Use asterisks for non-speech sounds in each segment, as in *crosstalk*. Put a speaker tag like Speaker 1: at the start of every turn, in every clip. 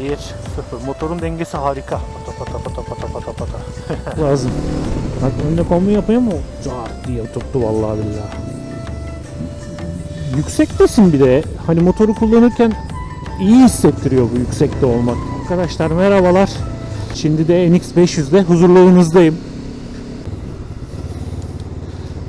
Speaker 1: 2, 1, 0. Motorun dengesi harika. Pata pata pata pata pata pata. *laughs*
Speaker 2: lazım. Bak önüne kombi yapıyor mu? Zart diye oturttu vallahi billahi. Yüksektesin bir de. Hani motoru kullanırken iyi hissettiriyor bu yüksekte olmak. Arkadaşlar merhabalar. Şimdi de NX500'de huzurlarınızdayım.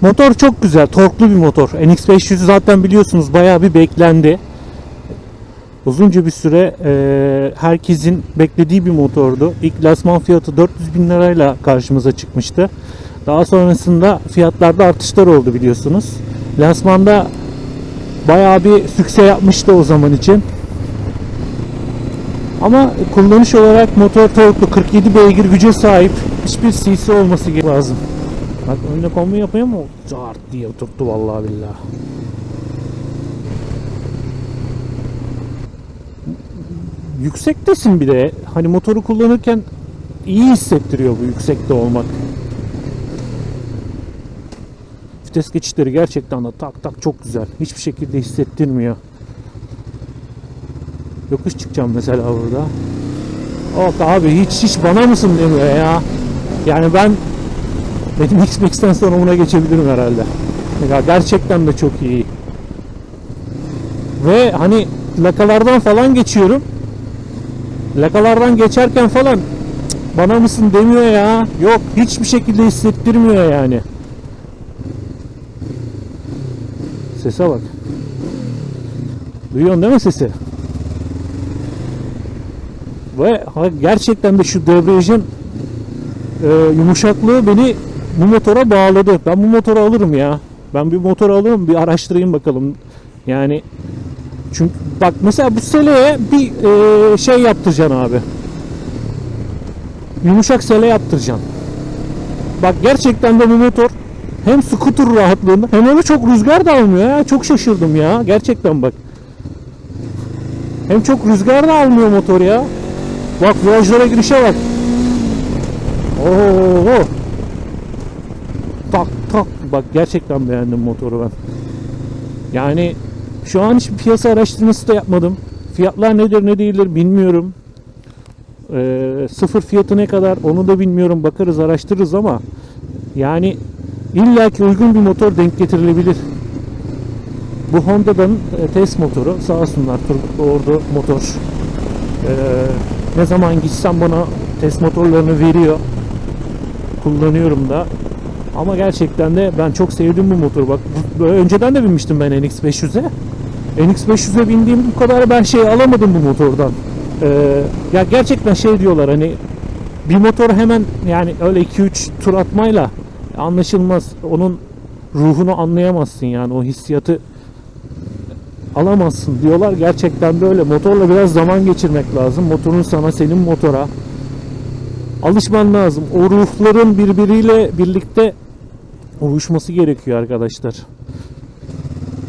Speaker 2: Motor çok güzel, torklu bir motor. NX500 zaten biliyorsunuz bayağı bir beklendi. Uzunca bir süre e, herkesin beklediği bir motordu. İlk lasman fiyatı 400 bin lirayla karşımıza çıkmıştı. Daha sonrasında fiyatlarda artışlar oldu biliyorsunuz. Lansmanda bayağı bir sükse yapmıştı o zaman için. Ama kullanış olarak motor torklu 47 beygir güce sahip hiçbir CC olması lazım. Bak önüne kombi yapıyor mu? Zart diye oturttu vallahi billahi. Yüksektesin bir de. Hani motoru kullanırken iyi hissettiriyor bu yüksekte olmak. Vites geçişleri gerçekten de tak tak çok güzel. Hiçbir şekilde hissettirmiyor. Yokuş çıkacağım mesela burada. Yok abi hiç hiç bana mısın demiyor ya. Yani ben benim *laughs* X-Max'ten sonra buna geçebilirim herhalde. Ya gerçekten de çok iyi. Ve hani lakalardan falan geçiyorum. Lakalardan geçerken falan "Cık, bana mısın demiyor ya. Yok hiçbir şekilde hissettirmiyor yani. Sese bak. Duyuyorsun değil mi sesi? Ve gerçekten de şu debriyajın e, yumuşaklığı beni bu motora bağladı. Ben bu motoru alırım ya. Ben bir motor alırım bir araştırayım bakalım. Yani çünkü bak mesela bu seleye bir e, şey yaptıracaksın abi. Yumuşak sele yaptıracaksın. Bak gerçekten de bu motor hem scooter rahatlığında hem öyle çok rüzgar da almıyor ya. Çok şaşırdım ya. Gerçekten bak. Hem çok rüzgar da almıyor motor ya. Bak virajlara girişe bak. Oo. Tak tak. Bak gerçekten beğendim motoru ben. Yani şu an hiçbir piyasa araştırması da yapmadım. Fiyatlar nedir ne değildir bilmiyorum. Ee, sıfır fiyatı ne kadar onu da bilmiyorum. Bakarız araştırırız ama yani illaki uygun bir motor denk getirilebilir. Bu Honda'dan e, test motoru sağ olsunlar Turgut Ordu motor. Ee, ne zaman gitsem bana test motorlarını veriyor. Kullanıyorum da. Ama gerçekten de ben çok sevdim bu motoru. Bak önceden de binmiştim ben NX500'e. NX500'e bindiğim bu kadar ben şey alamadım bu motordan. Ee, ya gerçekten şey diyorlar hani bir motor hemen yani öyle 2-3 tur atmayla anlaşılmaz. Onun ruhunu anlayamazsın yani o hissiyatı alamazsın diyorlar. Gerçekten böyle motorla biraz zaman geçirmek lazım. Motorun sana senin motora alışman lazım. O ruhların birbiriyle birlikte uyuşması gerekiyor arkadaşlar.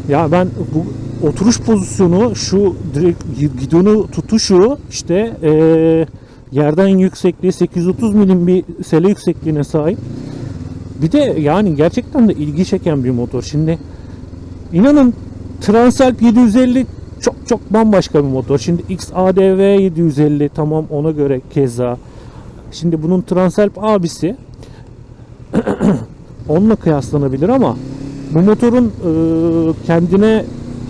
Speaker 2: Ya ben bu oturuş pozisyonu şu direkt gidonu tutuşu işte eee, yerden yüksekliği 830 milim bir sele yüksekliğine sahip. Bir de yani gerçekten de ilgi çeken bir motor. Şimdi inanın Transalp 750 çok çok bambaşka bir motor. Şimdi XADV 750 tamam ona göre keza. Şimdi bunun Transalp abisi *clears throat* onunla kıyaslanabilir ama bu motorun e, kendine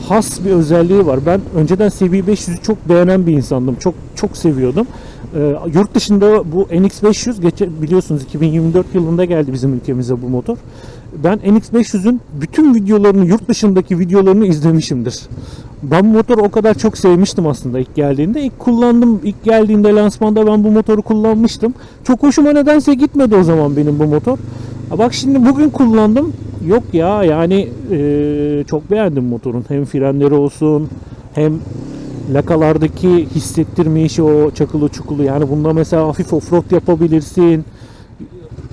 Speaker 2: has bir özelliği var. Ben önceden CB500'ü çok beğenen bir insandım. Çok çok seviyordum. E, yurt dışında bu NX500 geçe, biliyorsunuz 2024 yılında geldi bizim ülkemize bu motor. Ben NX500'ün bütün videolarını, yurt dışındaki videolarını izlemişimdir. Ben bu motoru o kadar çok sevmiştim aslında ilk geldiğinde. İlk kullandım, ilk geldiğinde lansmanda ben bu motoru kullanmıştım. Çok hoşuma nedense gitmedi o zaman benim bu motor. Ha Bak şimdi bugün kullandım. Yok ya yani eee, çok beğendim motorun. Hem frenleri olsun hem lakalardaki hissettirmeyişi o çakılı çukulu. Yani bunda mesela hafif offroad yapabilirsin.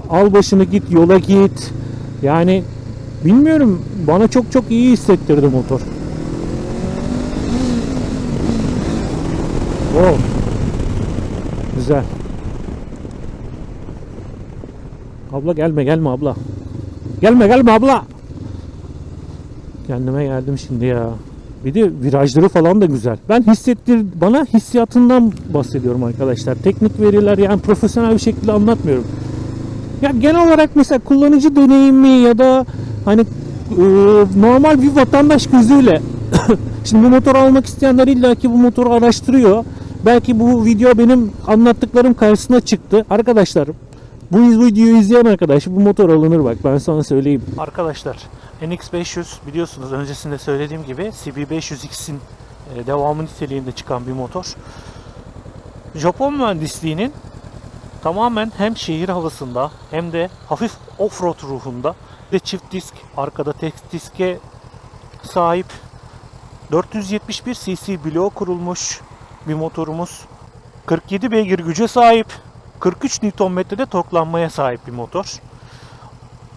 Speaker 2: Al başını git yola git. Yani bilmiyorum bana çok çok iyi hissettirdi motor. Oh. Güzel. Abla gelme gelme abla. Gelme gelme abla. Kendime geldim şimdi ya. Bir de virajları falan da güzel. Ben hissettir bana hissiyatından bahsediyorum arkadaşlar. Teknik veriler yani profesyonel bir şekilde anlatmıyorum. Ya genel olarak mesela kullanıcı deneyimi ya da hani e, normal bir vatandaş gözüyle *coughs* şimdi bu motoru almak isteyenler illaki bu motoru araştırıyor. Belki bu video benim anlattıklarım karşısına çıktı. Arkadaşlar bu videoyu izleyen arkadaş bu motor alınır bak ben sana söyleyeyim.
Speaker 1: Arkadaşlar NX500 biliyorsunuz öncesinde söylediğim gibi CB500X'in e, devamı niteliğinde çıkan bir motor. Japon mühendisliğinin tamamen hem şehir havasında hem de hafif offroad ruhunda ve çift disk arkada tek diske sahip 471 cc bloğu kurulmuş bir motorumuz. 47 beygir güce sahip. 43 Nm'de torklanmaya sahip bir motor.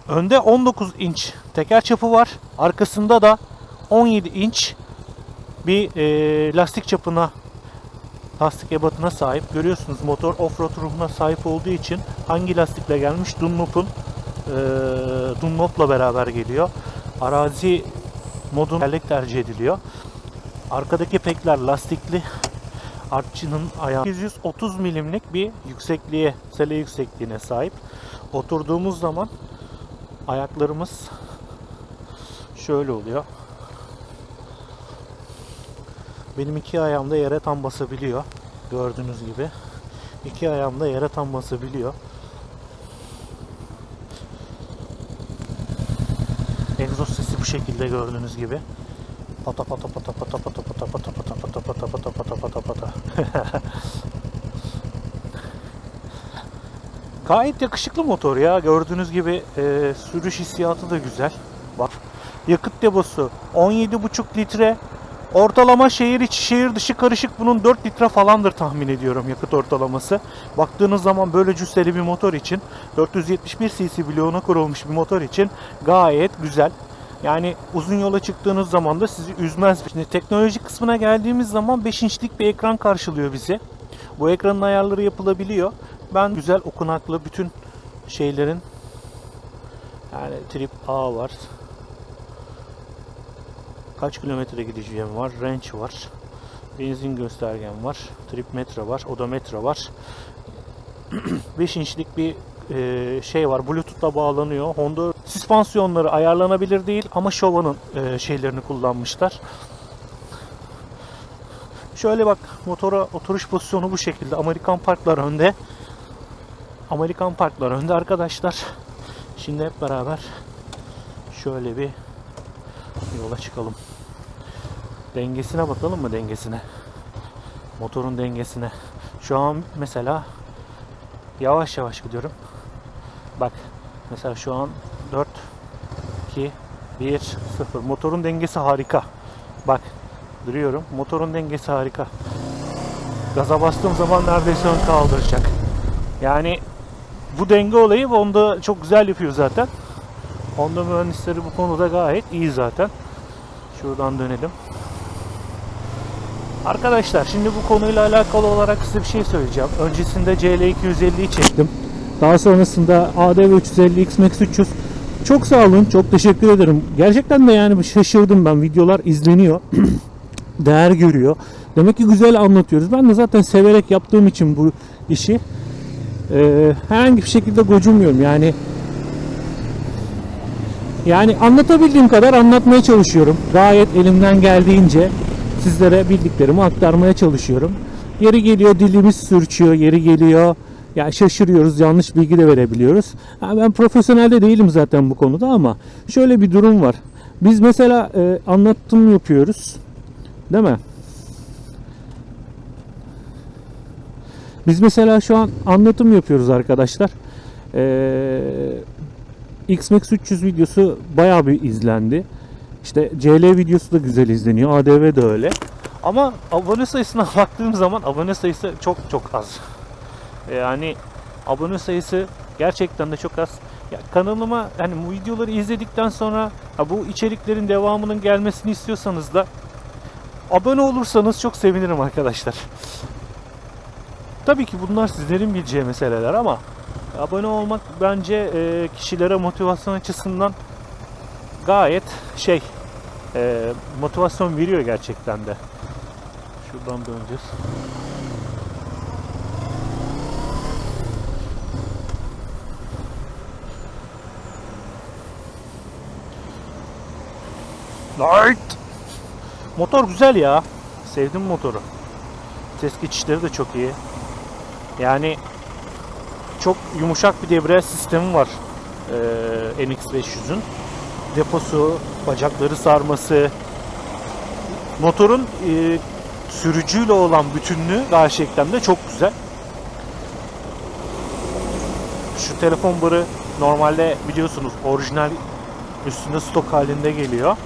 Speaker 1: Önde 19 inç teker çapı var. Arkasında da 17 inç bir e, lastik çapına lastik ebatına sahip. Görüyorsunuz motor offroad ruhuna sahip olduğu için hangi lastikle gelmiş? Dunlop'un e, Dunlop'la beraber geliyor. Arazi modun tekerlek tercih ediliyor. Arkadaki pekler lastikli. Artçının ayağı 130 milimlik bir yüksekliğe, sele yüksekliğine sahip. Oturduğumuz zaman ayaklarımız şöyle oluyor. Benim iki ayağım da yere tam basabiliyor. Gördüğünüz gibi. İki ayağım da yere tam basabiliyor. Egzoz sesi bu şekilde gördüğünüz gibi. Pata pata pata pata pata pata pata pata pata pata pata pata pata pata. Gayet yakışıklı motor ya. Gördüğünüz gibi e, sürüş hissiyatı da güzel. Bak yakıt deposu 17,5 litre. Ortalama şehir içi şehir dışı karışık bunun 4 litre falandır tahmin ediyorum yakıt ortalaması. Baktığınız zaman böyle cüsseli bir motor için 471 cc bloğuna kurulmuş bir motor için gayet güzel. Yani uzun yola çıktığınız zaman da sizi üzmez. Şimdi teknoloji kısmına geldiğimiz zaman 5 inçlik bir ekran karşılıyor bizi. Bu ekranın ayarları yapılabiliyor. Ben güzel okunaklı bütün şeylerin yani trip A var. Kaç kilometre gideceğim var. Range var. Benzin göstergem var. Trip metre var. Odometre var. *clears throat* 5 inçlik bir e, şey var. Bluetooth'la bağlanıyor. Honda süspansiyonları ayarlanabilir değil ama Showa'nın e, şeylerini kullanmışlar. Şöyle bak motora oturuş pozisyonu bu şekilde. Amerikan parklar önde. Amerikan parklar önde arkadaşlar. Şimdi hep beraber şöyle bir yola çıkalım. Dengesine bakalım mı dengesine? Motorun dengesine. Şu an mesela yavaş yavaş gidiyorum. Bak mesela şu an 4 2 1 0 motorun dengesi harika. Bak duruyorum. Motorun dengesi harika. Gaza bastığım zaman neredeyse ön kaldıracak. Yani bu denge olayı Honda çok güzel yapıyor zaten. Honda mühendisleri bu konuda gayet iyi zaten. Şuradan dönelim. Arkadaşlar şimdi bu konuyla alakalı olarak size bir şey söyleyeceğim. Öncesinde CL250'yi çektim.
Speaker 2: Daha sonrasında ADV 350 X-Max 300 çok sağ olun. Çok teşekkür ederim. Gerçekten de yani şaşırdım ben. Videolar izleniyor. *clears throat* Değer görüyor. Demek ki güzel anlatıyoruz. Ben de zaten severek yaptığım için bu işi e, herhangi bir şekilde gocunmuyorum. Yani yani anlatabildiğim kadar anlatmaya çalışıyorum. Gayet elimden geldiğince sizlere bildiklerimi aktarmaya çalışıyorum. Yeri geliyor dilimiz sürçüyor, yeri geliyor ya şaşırıyoruz, yanlış bilgi de verebiliyoruz. Ha, ben profesyonel de değilim zaten bu konuda ama şöyle bir durum var. Biz mesela e, anlatım yapıyoruz. Değil mi? Biz mesela şu an anlatım yapıyoruz arkadaşlar. Ee, X-Max 300 videosu bayağı bir izlendi. İşte CL videosu da güzel izleniyor. ADV de öyle.
Speaker 1: Ama abone sayısına *laughs* baktığım zaman abone sayısı çok çok az. Yani abone sayısı gerçekten de çok az. Ya kanalıma hani bu videoları izledikten sonra bu içeriklerin devamının gelmesini istiyorsanız da abone olursanız çok sevinirim arkadaşlar. Tabii ki bunlar sizlerin bileceği meseleler ama abone olmak bence kişilere motivasyon açısından gayet şey e, motivasyon veriyor gerçekten de. Şuradan döneceğiz. Light! Motor güzel ya. Sevdim motoru. Ses geçişleri de çok iyi. Yani çok yumuşak bir debriyaj sistemi var eee NX500'ün. Deposu, bacakları sarması, motorun eee, sürücüyle olan bütünlüğü gerçekten de çok güzel. Şu telefon barı normalde biliyorsunuz orijinal üstünde stok halinde geliyor.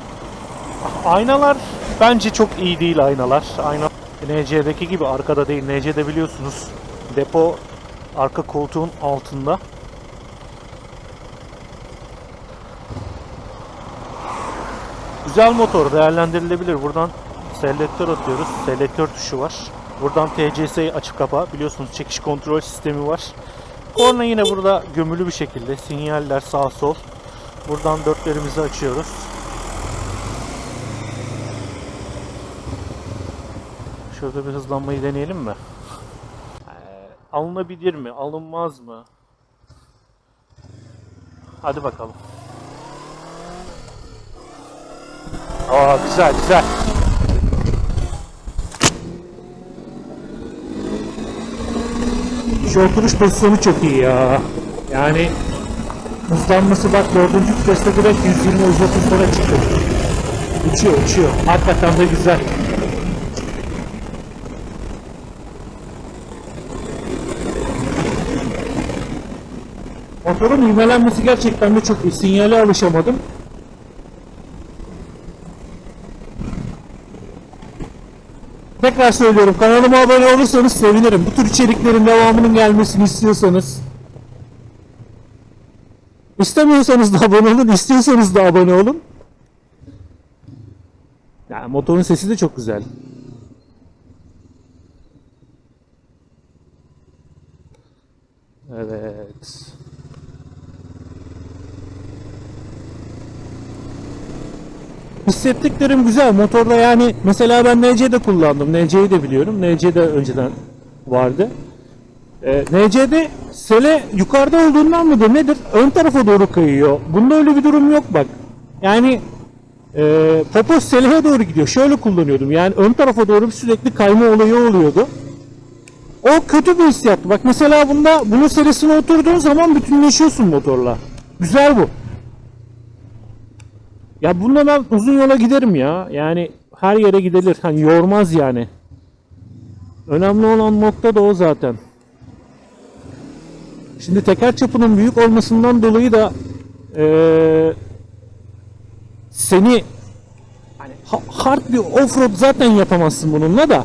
Speaker 1: Aynalar bence çok iyi değil aynalar. Ayna NC'deki gibi arkada değil. NC'de biliyorsunuz depo arka koltuğun altında. Güzel motor değerlendirilebilir. Buradan selektör atıyoruz. Selektör tuşu var. Buradan TCS'yi açıp kapa. Biliyorsunuz çekiş kontrol sistemi var. Korna yine burada gömülü bir şekilde. Sinyaller sağ sol. Buradan dörtlerimizi açıyoruz. Şurada bir hızlanmayı deneyelim mi? Ee, alınabilir mi? Alınmaz mı? Hadi bakalım. Aa güzel güzel.
Speaker 2: Şu oturuş pozisyonu çok iyi ya. Yani hızlanması bak dördüncü viteste direkt 120 130'lara çıktı. Uçuyor uçuyor. Hakikaten de güzel. Motorun ivmelenmesi gerçekten de çok iyi. Sinyale alışamadım. Tekrar söylüyorum kanalıma abone olursanız sevinirim. Bu tür içeriklerin devamının gelmesini istiyorsanız. İstemiyorsanız da abone olun, istiyorsanız da abone olun. Yani motorun sesi de çok güzel. Evet. Hissettiklerim güzel. Motorda yani mesela ben NC'de kullandım. NC'yi de biliyorum. NC'de önceden vardı. Ee, NC'de sele yukarıda olduğundan mıdır nedir? Ön tarafa doğru kayıyor. Bunda öyle bir durum yok bak. Yani e, popo seleye doğru gidiyor. Şöyle kullanıyordum. Yani ön tarafa doğru bir sürekli kayma olayı oluyordu. O kötü bir hissiyattı. Bak mesela bunda bunun serisine oturduğun zaman bütünleşiyorsun motorla. Güzel bu. Ya bununla ben uzun yola giderim ya. Yani her yere gidilir. Hani yormaz yani. Önemli olan nokta da o zaten. Şimdi teker çapının büyük olmasından dolayı da eee, seni hani ha- hard bir offroad zaten yapamazsın bununla da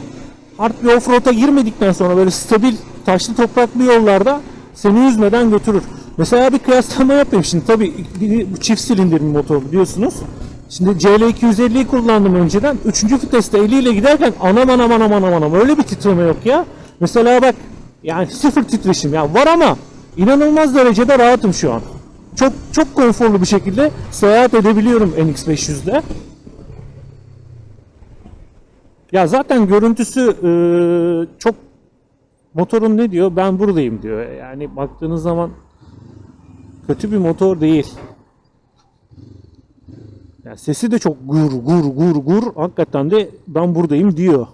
Speaker 2: hard bir offroad'a girmedikten sonra böyle stabil taşlı topraklı yollarda seni üzmeden götürür. Mesela bir kıyaslama yapayım şimdi tabi bu çift silindir bir motor biliyorsunuz. Şimdi CL250'yi kullandım önceden. Üçüncü viteste eliyle giderken anam anam anam anam anam öyle bir titreme yok ya. Mesela bak yani sıfır titreşim ya var ama inanılmaz derecede rahatım şu an. Çok çok konforlu bir şekilde seyahat edebiliyorum NX500'de. Ya zaten görüntüsü eee, çok motorun ne diyor? Ben buradayım diyor. Yani baktığınız zaman kötü bir motor değil. Ya sesi de çok gur gur gur gur. Hakikaten de ben buradayım diyor.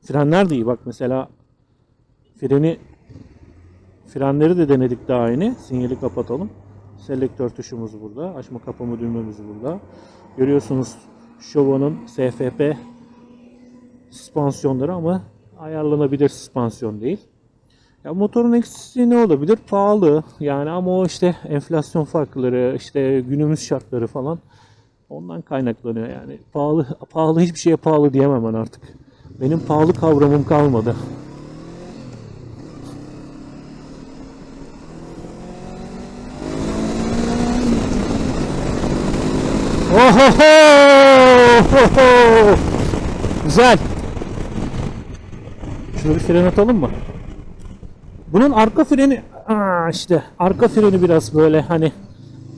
Speaker 2: Frenler de iyi. Bak mesela freni frenleri de denedik daha yeni. Sinyali kapatalım. Selektör tuşumuz burada. Açma kapama düğmemiz burada. Görüyorsunuz Showa'nın SFP süspansiyonları ama ayarlanabilir süspansiyon değil. Ya motorun eksisi ne olabilir? Pahalı. Yani ama o işte enflasyon farkları, işte günümüz şartları falan ondan kaynaklanıyor yani. Pahalı pahalı hiçbir şeye pahalı diyemem ben artık. Benim pahalı kavramım kalmadı. Ohoho! Güzel. Şöyle bir fren atalım mı? Bunun arka freni aa işte arka freni biraz böyle hani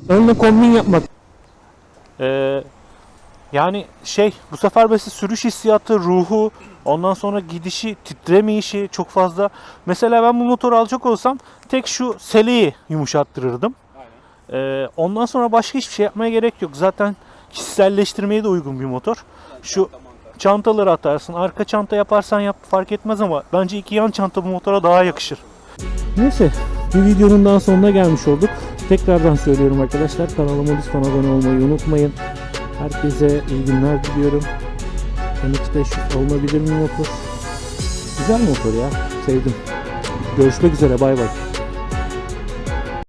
Speaker 2: önle kombin yapmak.
Speaker 1: Ee, Yani şey bu sefer mesela sürüş hissiyatı, ruhu, ondan sonra gidişi, titremeyişi çok fazla. Mesela ben bu motoru alacak olsam tek şu seleyi yumuşattırırdım. Ee, ondan sonra başka hiçbir şey yapmaya gerek yok. Zaten kişiselleştirmeye de uygun bir motor. Şu çantaları atarsın, arka çanta yaparsan yap fark etmez ama bence iki yan çanta bu motora daha yakışır.
Speaker 2: Neyse bir videonun daha sonuna gelmiş olduk. Tekrardan söylüyorum arkadaşlar kanalıma lütfen abone olmayı unutmayın. Herkese iyi günler diliyorum. NX500 olunabilir mi motor? Güzel motor ya. Sevdim. Görüşmek üzere bay bay.